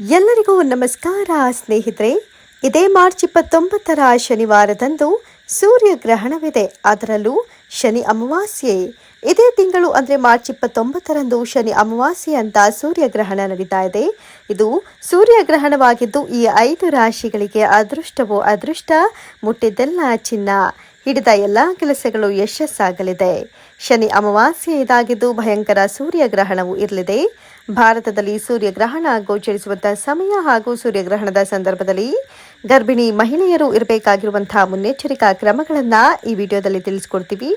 ಎಲ್ಲರಿಗೂ ನಮಸ್ಕಾರ ಸ್ನೇಹಿತರೆ. ಇದೇ ಮಾರ್ಚ್ ಇಪ್ಪತ್ತೊಂಬತ್ತರ ಶನಿವಾರದಂದು ಸೂರ್ಯಗ್ರಹಣವಿದೆ. ಅದರಲ್ಲೂ ಶನಿ ಅಮಾವಾಸ್ಯೆ. ಇದೇ ತಿಂಗಳು ಅಂದರೆ ಮಾರ್ಚ್ ಇಪ್ಪತ್ತೊಂಬತ್ತರಂದು ಶನಿ ಅಮಾವಾಸ್ಯೆ ಅಂತ ಸೂರ್ಯಗ್ರಹಣ ನಡೀತಾ ಇದೆ. ಇದು ಸೂರ್ಯಗ್ರಹಣವಾಗಿದ್ದು ಈ ಐದು ರಾಶಿಗಳಿಗೆ ಅದೃಷ್ಟವೋ ಅದೃಷ್ಟ, ಮುಟ್ಟಿದ್ದೆಲ್ಲ ಚಿನ್ನ. ಹಿಡಿದ ಎಲ್ಲ ಕೆಲಸಗಳು ಯಶಸ್ಸಾಗಲಿದೆ. ಶನಿ ಅಮಾವಾಸ್ಯೆ ಇದಾಗಿದ್ದು ಭಯಂಕರ ಸೂರ್ಯಗ್ರಹಣವು ಇರಲಿದೆ. ಭಾರತದಲ್ಲಿ ಸೂರ್ಯಗ್ರಹಣ ಗೋಚರಿಸುವಂತಹ ಸಮಯ ಹಾಗೂ ಸೂರ್ಯಗ್ರಹಣದ ಸಂದರ್ಭದಲ್ಲಿ ಗರ್ಭಿಣಿ ಮಹಿಳೆಯರು ಇರಬೇಕಾಗಿರುವಂತಹ ಮುನ್ನೆಚ್ಚರಿಕಾ ಕ್ರಮಗಳನ್ನು ಈ ವಿಡಿಯೋದಲ್ಲಿ ತಿಳಿಸ್ಕೊಡ್ತೀವಿ.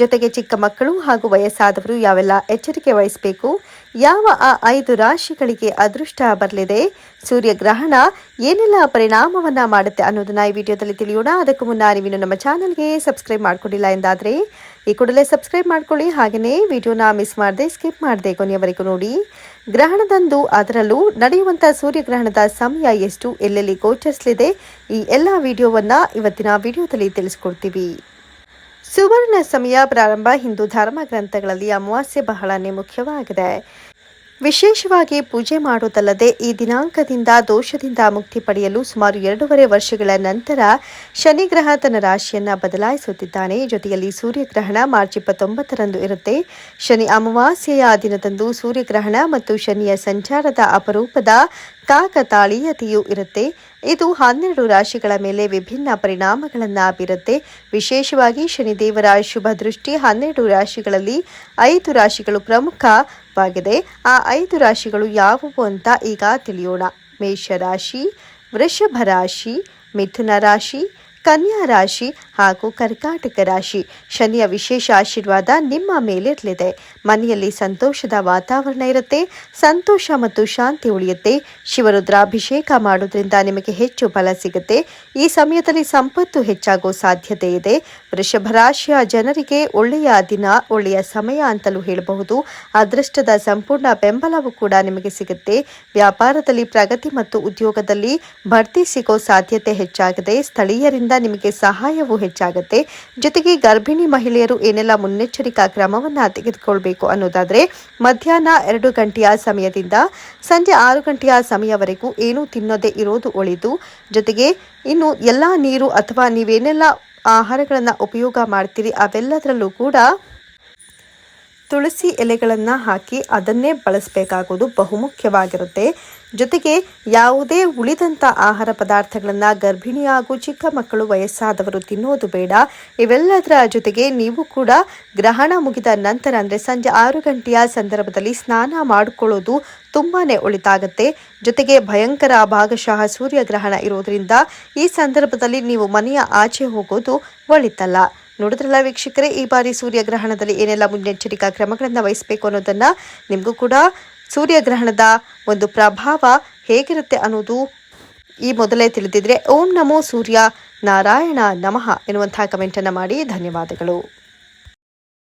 ಜೊತೆಗೆ ಚಿಕ್ಕ ಮಕ್ಕಳು ಹಾಗೂ ವಯಸ್ಸಾದವರು ಯಾವೆಲ್ಲ ಎಚ್ಚರಿಕೆ ವಹಿಸಬೇಕು ಯಾವ ಆ ಐದು ರಾಶಿಗಳಿಗೆ ಅದೃಷ್ಟ ಬರಲಿದೆ? ಸೂರ್ಯಗ್ರಹಣ ಏನೆಲ್ಲ ಪರಿಣಾಮವನ್ನ ಮಾಡುತ್ತೆ ಅನ್ನೋದನ್ನ ಈ ವಿಡಿಯೋದಲ್ಲಿ ತಿಳಿಯೋಣ. ಅದಕ್ಕೂ ಮುನ್ನ ನೀವು ನಮ್ಮ ಚಾನಲ್ಗೆ ಸಬ್ಸ್ಕ್ರೈಬ್ ಮಾಡ್ಕೊಂಡಿಲ್ಲ ಎಂದಾದರೆ ಈ ಕೂಡಲೇ ಸಬ್ಸ್ಕ್ರೈಬ್ ಮಾಡ್ಕೊಳ್ಳಿ. ಹಾಗೆಯೇ ವಿಡಿಯೋನ ಮಿಸ್ ಮಾಡದೆ ಸ್ಕಿಪ್ ಮಾಡದೆ ಕೊನೆಯವರೆಗೂ ನೋಡಿ. ಗ್ರಹಣದಂದು ಅದರಲ್ಲೂ ನಡೆಯುವಂಥ ಸೂರ್ಯಗ್ರಹಣದ ಸಮಯ ಎಷ್ಟು? ಎಲ್ಲೆಲ್ಲಿ ಗೋಚರಿಸಲಿದೆ? ಈ ಎಲ್ಲ ವಿಡಿಯೋವನ್ನ ಇವತ್ತಿನ ವಿಡಿಯೋದಲ್ಲಿ ತಿಳಿಸ್ಕೊಡ್ತೀವಿ. ಸುವರ್ಣ ಸಮಯ ಪ್ರಾರಂಭ ಹಿಂದೂ ಧರ್ಮ ಗ್ರಂಥಗಳಲ್ಲಿ ಅಮಾವಾಸ್ಯೆ ಬಹಳನೇ ಮುಖ್ಯವಾಗಿದೆ. ವಿಶೇಷವಾಗಿ ಪೂಜೆ ಮಾಡುವುದಲ್ಲದೆ ಈ ದಿನಾಂಕದಿಂದ ದೋಷದಿಂದ ಮುಕ್ತಿ ಪಡೆಯಲು ಸುಮಾರು ಎರಡೂವರೆ ವರ್ಷಗಳ ನಂತರ ಶನಿಗ್ರಹ ತನ್ನ ರಾಶಿಯನ್ನ ಬದಲಾಯಿಸುತ್ತಿದ್ದಾನೆ. ಜೊತೆಯಲ್ಲಿ ಸೂರ್ಯಗ್ರಹಣ ಮಾರ್ಚ್ ಇಪ್ಪತ್ತೊಂಬತ್ತರಂದು ಇರುತ್ತೆ. ಶನಿ ಅಮಾವಾಸ್ಯೆಯ ದಿನದಂದು ಸೂರ್ಯಗ್ರಹಣ ಮತ್ತು ಶನಿಯ ಸಂಚಾರದ ಅಪರೂಪದ ಕಾಕತಾಳೀಯತೆಯೂ ಇರುತ್ತೆ. ಇದು ಹನ್ನೆರಡು ರಾಶಿಗಳ ಮೇಲೆ ವಿಭಿನ್ನ ಪರಿಣಾಮಗಳನ್ನು ಬೀರುತ್ತೆ. ವಿಶೇಷವಾಗಿ ಶನಿದೇವರ ಶುಭ ದೃಷ್ಟಿ ಹನ್ನೆರಡು ರಾಶಿಗಳಲ್ಲಿ ಐದು ರಾಶಿಗಳು ಪ್ರಮುಖವಾಗಿದೆ. ಆ ಐದು ರಾಶಿಗಳು ಯಾವುವು ಅಂತ ಈಗ ತಿಳಿಯೋಣ. ಮೇಷ ರಾಶಿ ವೃಷಭ ರಾಶಿ, ಮಿಥುನ ರಾಶಿ ಕನ್ಯಾ ರಾಶಿ ಹಾಗೂ ಕರ್ಕಾಟಕ ರಾಶಿ. ಶನಿಯ ವಿಶೇಷ ಆಶೀರ್ವಾದ ನಿಮ್ಮ ಮೇಲಿರಲಿದೆ ಮನೆಯಲ್ಲಿ ಸಂತೋಷದ ವಾತಾವರಣ ಇರುತ್ತೆ. ಸಂತೋಷ ಮತ್ತು ಶಾಂತಿ ಉಳಿಯುತ್ತೆ. ಶಿವರುದ್ರಾಭಿಷೇಕ ಮಾಡೋದ್ರಿಂದ ನಿಮಗೆ ಹೆಚ್ಚು ಫಲ ಸಿಗುತ್ತೆ. ಈ ಸಮಯದಲ್ಲಿ ಸಂಪತ್ತು ಹೆಚ್ಚಾಗೋ ಸಾಧ್ಯತೆ ಇದೆ. ವೃಷಭ ರಾಶಿಯ ಜನರಿಗೆ ಒಳ್ಳೆಯ ದಿನ, ಒಳ್ಳೆಯ ಸಮಯ ಅಂತಲೂ ಹೇಳಬಹುದು. ಅದೃಷ್ಟದ ಸಂಪೂರ್ಣ ಬೆಂಬಲವೂ ಕೂಡ ನಿಮಗೆ ಸಿಗುತ್ತೆ. ವ್ಯಾಪಾರದಲ್ಲಿ ಪ್ರಗತಿ ಮತ್ತು ಉದ್ಯೋಗದಲ್ಲಿ ಬಡ್ತಿ ಸಿಗೋ ಸಾಧ್ಯತೆ ಹೆಚ್ಚಾಗಿದೆ. ಸ್ಥಳೀಯರಿಂದ ನಿಮಗೆ ಸಹಾಯವೂ ಹೆಚ್ಚಾಗುತ್ತೆ. ಜೊತೆಗೆ ಗರ್ಭಿಣಿ ಮಹಿಳೆಯರು ಏನೆಲ್ಲ ಮುನ್ನೆಚ್ಚರಿಕಾ ಕ್ರಮವನ್ನು ತೆಗೆದುಕೊಳ್ಬೇಕು ಅನ್ನೋದಾದ್ರೆ, ಮಧ್ಯಾಹ್ನ ಎರಡು ಗಂಟೆಯ ಸಮಯದಿಂದ ಸಂಜೆ ಆರು ಗಂಟೆಯ ಸಮಯವರೆಗೂ ಏನೂ ತಿನ್ನೋದೇ ಇರೋದು ಒಳಿತು. ಜೊತೆಗೆ ಇನ್ನು ಎಲ್ಲ ನೀರು ಅಥವಾ ನೀವೇನೆಲ್ಲ ಆಹಾರಗಳನ್ನು ಉಪಯೋಗ ಮಾಡ್ತೀರಿ, ಅವೆಲ್ಲದರಲ್ಲೂ ಕೂಡ ತುಳಸಿ ಎಲೆಗಳನ್ನು ಹಾಕಿ ಅದನ್ನೇ ಬಳಸಬೇಕಾಗೋದು ಬಹುಮುಖ್ಯವಾಗಿರುತ್ತೆ. ಜೊತೆಗೆ ಯಾವುದೇ ಉಳಿದಂಥ ಆಹಾರ ಪದಾರ್ಥಗಳನ್ನು ಗರ್ಭಿಣಿ ಹಾಗೂ ಚಿಕ್ಕ ಮಕ್ಕಳು ವಯಸ್ಸಾದವರು ತಿನ್ನೋದು ಬೇಡ. ಇವೆಲ್ಲದರ ಜೊತೆಗೆ ನೀವು ಕೂಡ ಗ್ರಹಣ ಮುಗಿದ ನಂತರ ಅಂದರೆ ಸಂಜೆ ಆರು ಗಂಟೆಯ ಸಂದರ್ಭದಲ್ಲಿ ಸ್ನಾನ ಮಾಡಿಕೊಳ್ಳೋದು ತುಂಬಾ ಒಳಿತಾಗುತ್ತೆ. ಜೊತೆಗೆ ಭಯಂಕರ ಭಾಗಶಃ ಸೂರ್ಯಗ್ರಹಣ ಇರೋದ್ರಿಂದ ಈ ಸಂದರ್ಭದಲ್ಲಿ ನೀವು ಮನೆಯ ಆಚೆ ಹೋಗೋದು ಒಳಿತಲ್ಲ. ನೋಡಿದ್ರಲ್ಲ ವೀಕ್ಷಕರೇ, ಈ ಬಾರಿ ಸೂರ್ಯಗ್ರಹಣದಲ್ಲಿ ಏನೆಲ್ಲ ಮುನ್ನೆಚ್ಚರಿಕಾ ಕ್ರಮಗಳನ್ನು ವಹಿಸಬೇಕು ಅನ್ನೋದನ್ನು ನಿಮಗೂ ಕೂಡ ಸೂರ್ಯಗ್ರಹಣದ ಒಂದು ಪ್ರಭಾವ ಹೇಗಿರುತ್ತೆ ಅನ್ನೋದು ಈ ಮೊದಲೇ ತಿಳಿದಿದ್ರೆ, ಓಂ ನಮೋ ಸೂರ್ಯ ನಾರಾಯಣ ನಮಃ ಎನ್ನುವಂತಹ ಕಮೆಂಟನ್ನು ಮಾಡಿ ಧನ್ಯವಾದಗಳು.